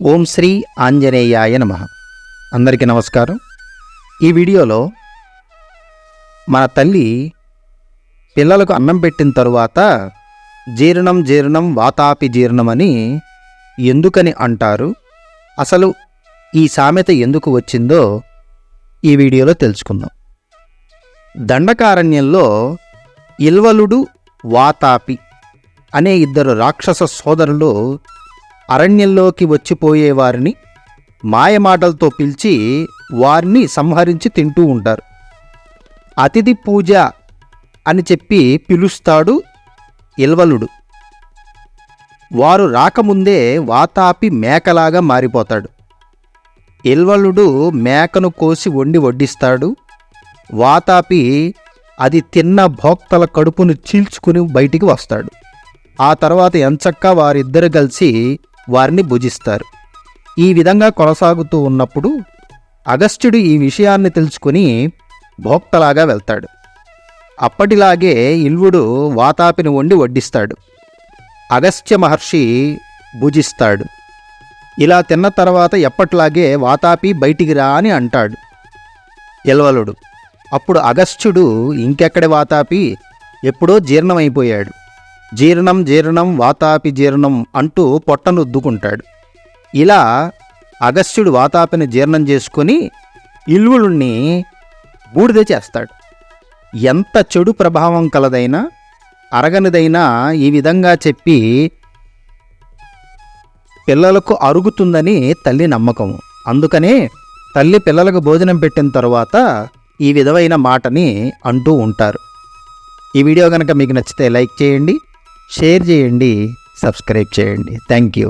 ఓం శ్రీ ఆంజనేయాయ నమ. అందరికీ నమస్కారం. ఈ వీడియోలో మన తల్లి పిల్లలకు అన్నం పెట్టిన తరువాత జీర్ణం జీర్ణం వాతాపి జీర్ణమని ఎందుకని అంటారు? అసలు ఈ సామెత ఎందుకు వచ్చిందో ఈ వీడియోలో తెలుసుకుందాం. దండకారణ్యంలో ఇల్వలుడు వాతాపి అనే ఇద్దరు రాక్షస సోదరులు అరణ్యంలోకి వచ్చిపోయేవారిని మాయమాటలతో పిలిచి వారిని సంహరించి తింటూ ఉంటారు. అతిథి పూజ అని చెప్పి పిలుస్తాడు ఇల్వలుడు. వారు రాకముందే వాతాపి మేకలాగా మారిపోతాడు. ఇల్వలుడు మేకను కోసి వండి వడ్డిస్తాడు. వాతాపి అది తిన్న భోక్తల కడుపును చీల్చుకుని బయటికి వస్తాడు. ఆ తర్వాత ఎంచక్కా వారిద్దరు కలిసి వారిని భుజిస్తారు. ఈ విధంగా కొనసాగుతూ ఉన్నప్పుడు అగస్త్యుడు ఈ విషయాన్ని తెలుసుకుని భోక్తలాగా వెళ్తాడు. అప్పటిలాగే ఇల్వుడు వాతాపిని వండి వడ్డిస్తాడు. అగస్త్య మహర్షి భుజిస్తాడు. ఇలా తిన్న తర్వాత ఎప్పట్లాగే వాతాపి బయటికి రా అని అంటాడు. ఇల్వలుడు అప్పుడు అగస్త్యుడు ఇంకెక్కడి వాతాపి? ఎప్పుడో జీర్ణమైపోయాడు. జీర్ణం జీర్ణం వాతాపి జీర్ణం అంటూ పొట్టను ఉద్దుకుంటాడు ఇలా అగస్త్యుడు వాతాపిని జీర్ణం చేసుకొని ఇల్వులుణ్ణి బూడిద చేస్తాడు. ఎంత చెడు ప్రభావం కలదైనా అరగనిదైనా ఈ విధంగా చెప్పి పిల్లలకు అరుగుతుందని తల్లి నమ్మకం. అందుకనే తల్లి పిల్లలకు భోజనం పెట్టిన తరువాత ఈ విధమైన మాటని అంటూ ఉంటారు. ఈ వీడియో కనుక మీకు నచ్చితే లైక్ చేయండి షేర్ చేయండి సబ్స్క్రైబ్ చేయండి. Thank you.